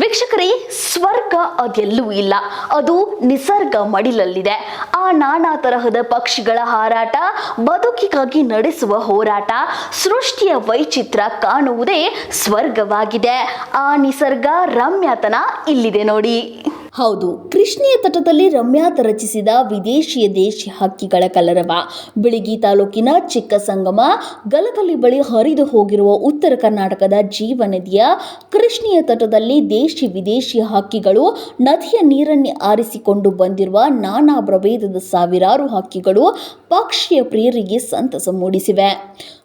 ವೀಕ್ಷಕರೇ, ಸ್ವರ್ಗ ಅದೆಲ್ಲೂ ಇಲ್ಲ. ಅದು ನಿಸರ್ಗ ಮಡಿಲಲ್ಲಿದೆ. ಆ ನಾನಾ ತರಹದ ಪಕ್ಷಿಗಳ ಹಾರಾಟ, ಬದುಕಿಗಾಗಿ ನಡೆಸುವ ಹೋರಾಟ, ಸೃಷ್ಟಿಯ ವೈಚಿತ್ರ ಕಾಣುವುದೇ ಸ್ವರ್ಗವಾಗಿದೆ. ಆ ನಿಸರ್ಗ ರಮ್ಯತನ ಇಲ್ಲಿದೆ ನೋಡಿ. ಹೌದು, ಕೃಷ್ಣೆಯ ತಟದಲ್ಲಿ ರಮ್ಯಾತ ರಚಿಸಿದ ವಿದೇಶಿಯ ದೇಶಿ ಹಕ್ಕಿಗಳ ಕಲರವ. ಬಿಳಿಗಿ ತಾಲೂಕಿನ ಚಿಕ್ಕ ಸಂಗಮ ಗಲಗಲಿ ಬಳಿ ಹರಿದು ಹೋಗಿರುವ ಉತ್ತರ ಕರ್ನಾಟಕದ ಜೀವನದಿಯ ಕೃಷ್ಣೆಯ ತಟದಲ್ಲಿ ದೇಶಿ ವಿದೇಶಿ ಹಕ್ಕಿಗಳು ನದಿಯ ನೀರನ್ನೇ ಆರಿಸಿಕೊಂಡು ಬಂದಿರುವ ನಾನಾ ಪ್ರಭೇದದ ಸಾವಿರಾರು ಹಕ್ಕಿಗಳು ಪಕ್ಷಿಯ ಪ್ರಿಯರಿಗೆ ಸಂತಸ ಮೂಡಿಸಿವೆ.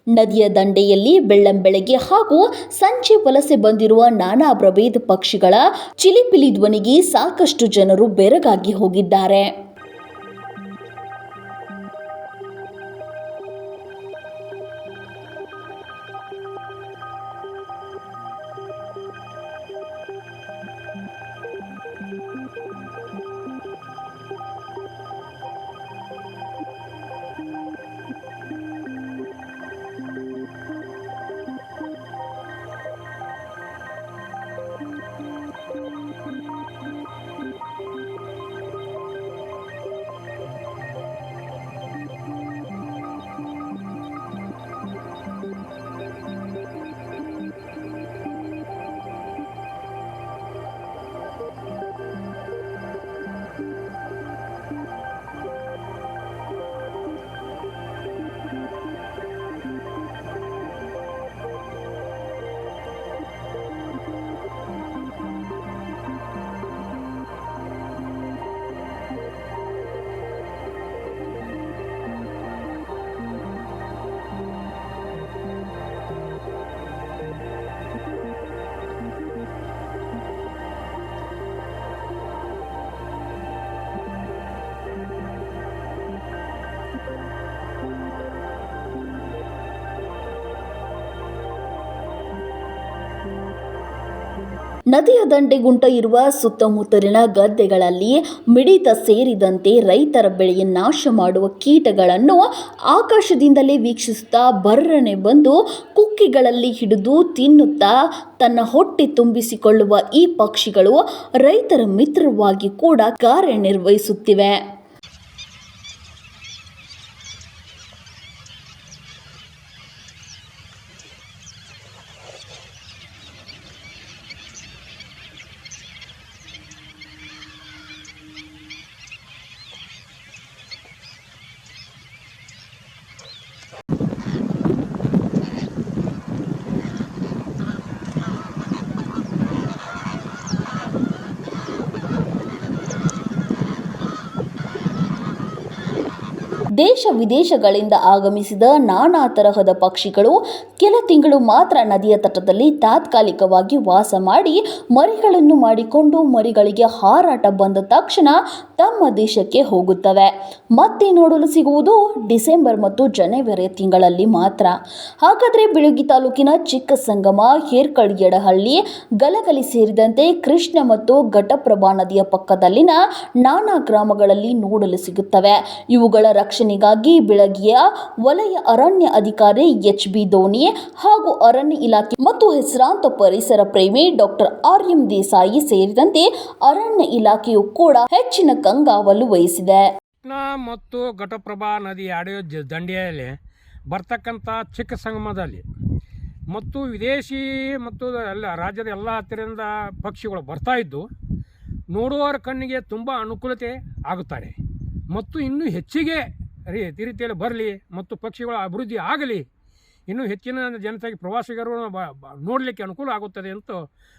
ನದಿಯ ದಂಡೆಯಲ್ಲಿ ಬೆಳ್ಳಂಬೆಳಗ್ಗೆ ಹಾಗೂ ಸಂಜೆ ವಲಸೆ ಬಂದಿರುವ ನಾನಾ ಪ್ರಭೇದ ಪಕ್ಷಿಗಳ ಚಿಲಿಪಿಲಿ ಧ್ವನಿಗೆ ಸಾಕಷ್ಟು ಜನರು ಬೆರಗಾಗಿ ಹೋಗಿದ್ದಾರೆ. ನದಿಯ ದಂಡೆಗುಂಟ ಇರುವ ಸುತ್ತಮುತ್ತಲಿನ ಗದ್ದೆಗಳಲ್ಲಿ ಮಿಡಿತ ಸೇರಿದಂತೆ ರೈತರ ಬೆಳೆಯ ನಾಶ ಮಾಡುವ ಕೀಟಗಳನ್ನು ಆಕಾಶದಿಂದಲೇ ವೀಕ್ಷಿಸುತ್ತಾ ಬರ್ರನೆ ಬಂದು ಕುಕ್ಕಿಗಳಲ್ಲಿ ಹಿಡಿದು ತಿನ್ನುತ್ತಾ ತನ್ನ ಹೊಟ್ಟೆ ತುಂಬಿಸಿಕೊಳ್ಳುವ ಈ ಪಕ್ಷಿಗಳು ರೈತರ ಮಿತ್ರವಾಗಿ ಕೂಡ ಕಾರ್ಯನಿರ್ವಹಿಸುತ್ತಿವೆ. ದೇಶ ವಿದೇಶಗಳಿಂದ ಆಗಮಿಸಿದ ನಾನಾ ತರಹದ ಪಕ್ಷಿಗಳು ಕೆಲ ತಿಂಗಳು ಮಾತ್ರ ನದಿಯ ತಟದಲ್ಲಿ ತಾತ್ಕಾಲಿಕವಾಗಿ ವಾಸ ಮಾಡಿ ಮರಿಗಳನ್ನು ಮಾಡಿಕೊಂಡು ಮರಿಗಳಿಗೆ ಹಾರಾಟ ಬಂದ ತಕ್ಷಣ ತಮ್ಮ ದೇಶಕ್ಕೆ ಹೋಗುತ್ತವೆ. ಮತ್ತೆ ನೋಡಲು ಸಿಗುವುದು ಡಿಸೆಂಬರ್ ಮತ್ತು ಜನವರಿ ತಿಂಗಳಲ್ಲಿ ಮಾತ್ರ. ಹಾಗಾದರೆ ಬೆಳಗಿ ತಾಲೂಕಿನ ಚಿಕ್ಕ ಸಂಗಮ ಹೇರ್ಕಳ್ ಎಡಹಳ್ಳಿ ಗಲಗಲಿ ಸೇರಿದಂತೆ ಕೃಷ್ಣ ಮತ್ತು ಘಟಪ್ರಭಾ ನದಿಯ ಪಕ್ಕದಲ್ಲಿನ ನಾನಾ ಗ್ರಾಮಗಳಲ್ಲಿ ನೋಡಲು ಸಿಗುತ್ತವೆ. ಇವುಗಳ ರಕ್ಷಣೆಗಾಗಿ ಬೆಳಗಿಯ ವಲಯ ಅರಣ್ಯ ಅಧಿಕಾರಿ ಎಚ್ ಬಿ ಧೋನಿ ಹಾಗೂ ಅರಣ್ಯ ಇಲಾಖೆ ಮತ್ತು ಹೆಸರಾಂತ ಪರಿಸರ ಪ್ರೇಮಿ ಡಾಕ್ಟರ್ ಆರ್ ಎಂ ದೇಸಾಯಿ ಸೇರಿದಂತೆ ಅರಣ್ಯ ಇಲಾಖೆಯು ಕೂಡ ಹೆಚ್ಚಿನ ಕಂಗಾವಲು ವಹಿಸಿದೆ. ಮತ್ತು ಘಟಪ್ರಭಾ ನದಿ ಆಡಿಯೋ ದಂಡೆಯಲ್ಲಿ ಬರ್ತಕ್ಕಂಥ ಚಿಕ್ಕ ಸಂಗಮದಲ್ಲಿ ಮತ್ತು ವಿದೇಶಿ ಮತ್ತು ಎಲ್ಲ ರಾಜ್ಯದ ಎಲ್ಲ ಹತ್ತಿರದಿಂದ ಪಕ್ಷಿಗಳು ಬರ್ತಾ ಇದ್ದು ನೋಡುವವರ ಕಣ್ಣಿಗೆ ತುಂಬ ಅನುಕೂಲತೆ ಆಗುತ್ತಾರೆ. ಮತ್ತು ಇನ್ನೂ ಹೆಚ್ಚಿಗೆ ರೀ ರೀತಿಯಲ್ಲಿ ಬರಲಿ, ಮತ್ತು ಪಕ್ಷಿಗಳ ಅಭಿವೃದ್ಧಿ ಆಗಲಿ. ಇನ್ನೂ ಹೆಚ್ಚಿನ ಜನತೆಗೆ ಪ್ರವಾಸಿಗರು ನೋಡಲಿಕ್ಕೆ ಅನುಕೂಲ ಆಗುತ್ತದೆ ಅಂತ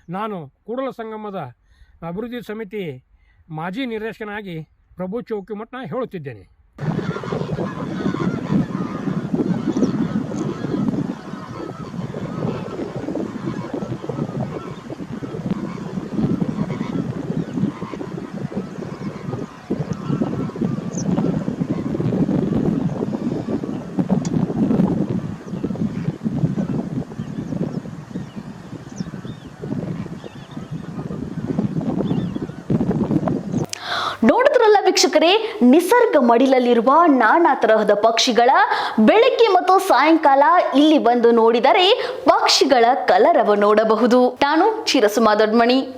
ನಾನು ಕೂಡಲ ಸಂಗಮದ ಅಭಿವೃದ್ಧಿ ಸಮಿತಿ ಮಾಜಿ ನಿರ್ದೇಶಕನಾಗಿ ಪ್ರಭು ಚೌಕಿಮಠ ಹೇಳುತ್ತಿದ್ದೇನೆ. ವೀಕ್ಷಕರೇ, ನಿಸರ್ಗ ಮಡಿಲಲ್ಲಿರುವ ನಾನಾ ತರಹದ ಪಕ್ಷಿಗಳ ಬೆಳಗ್ಗೆ ಮತ್ತು ಸಾಯಂಕಾಲ ಇಲ್ಲಿ ಬಂದು ನೋಡಿದರೆ ಪಕ್ಷಿಗಳ ಕಲರವ ನೋಡಬಹುದು. ನಾನು ಚಿರಸುಮಾ ದೊಡ್ಮಣಿ.